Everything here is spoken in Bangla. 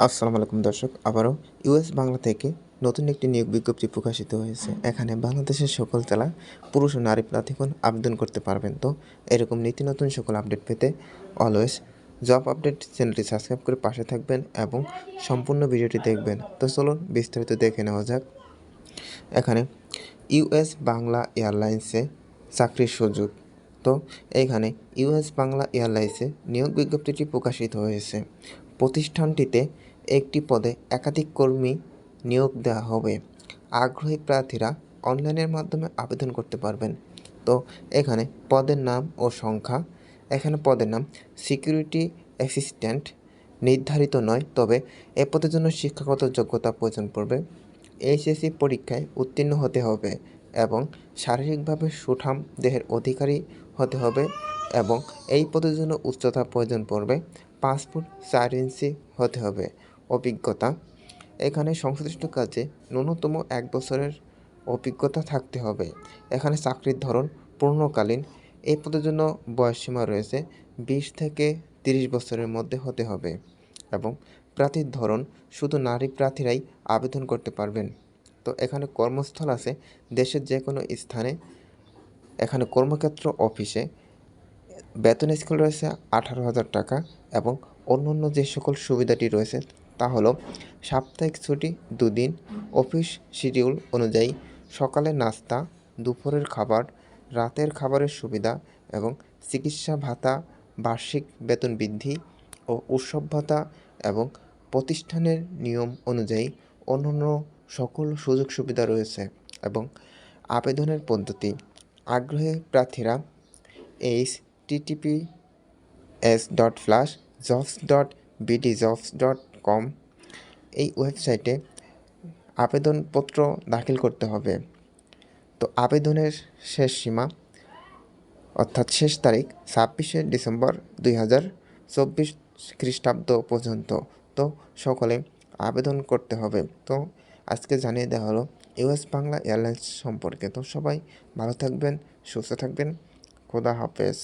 আসসালামু আলাইকুম দর্শক, আবারও ইউএস বাংলা থেকে নতুন একটি নিয়োগ বিজ্ঞপ্তি প্রকাশিত হয়েছে। এখানে বাংলাদেশের সকল জেলা পুরুষ ও নারী প্রার্থীগণ আবেদন করতে পারবেন। তো এরকম নীতি নতুন সকল আপডেট পেতে অলওয়েজ জব আপডেট চ্যানেলটি সাবস্ক্রাইব করে পাশে থাকবেন এবং সম্পূর্ণ ভিডিওটি দেখবেন। তো চলুন বিস্তারিত দেখে নেওয়া যাক। এখানে ইউএস বাংলা এয়ারলাইন্সে চাকরির সুযোগ। তো এইখানে ইউএস বাংলা এয়ারলাইন্সে নিয়োগ বিজ্ঞপ্তিটি প্রকাশিত হয়েছে। প্রতিষ্ঠানটিতে একটি পদে একাধিক কর্মী নিয়োগ দেওয়া হবে। আগ্রহী প্রার্থীরা অনলাইনের মাধ্যমে আবেদন করতে পারবেন। তো, এখানে পদের নাম ও সংখ্যা। এখানে পদের নাম সিকিউরিটি অ্যাসিস্ট্যান্ট নির্ধারিত নয়, তবে এ পদের জন্য শিক্ষাগত যোগ্যতা প্রয়োজন পড়বে। এইচএসসি পরীক্ষায় উত্তীর্ণ হতে হবে এবং শারীরিকভাবে সুঠাম দেহের অধিকারী হতে হবে এবং এই পদের জন্য উচ্চতা প্রয়োজন পড়বে। ফুট চার হতে হবে। অভিজ্ঞতা, এখানে সংশ্লিষ্ট কাজে ন্যূনতম এক বছরের অভিজ্ঞতা থাকতে হবে। এখানে চাকরির ধরন পূর্ণকালীন এই পদের জন্য বয়সসীমা রয়েছে বিশ থেকে তিরিশ বছরের মধ্যে হতে হবে এবং প্রার্থীর ধরন শুধু নারী প্রার্থীরাই আবেদন করতে পারবেন। তো এখানে কর্মস্থল আছে, দেশের যে কোনো স্থানে, এখানে কর্মক্ষেত্র, অফিসে বেতন স্কেল রয়েছে আঠারো হাজার টাকা এবং অন্যান্য যে সকল সুবিধাটি রয়েছে তা হলো সাপ্তাহিক ছুটি দুদিন, অফিস শিডিউল অনুযায়ী সকালে নাস্তা, দুপুরের খাবার, রাতের খাবারের সুবিধা এবং চিকিৎসা ভাতা, বার্ষিক বেতন বৃদ্ধি ও উৎসব ভাতা এবং প্রতিষ্ঠানের নিয়ম অনুযায়ী অন্যান্য সকল সুযোগ সুবিধা রয়েছে এবং আবেদনের পদ্ধতি। আগ্রহী প্রার্থীরা H TTP S dot flash jobs dot BD jobs dot com এই ওয়েবসাইটে আবেদনপত্র দাখিল করতে হবে। তো আবেদনের শেষ সীমা, অর্থাৎ শেষ তারিখ ছাব্বিশে ডিসেম্বর দুই হাজার চব্বিশ খ্রিস্টাব্দ পর্যন্ত। তো সকলে আবেদন করতে হবে। তো আজকে জানিয়ে দেওয়া হলো ইউএস বাংলা এয়ারলাইন্স সম্পর্কে। তো সবাই ভালো থাকবেন, সুস্থ থাকবেন। খোদা হাফেজ।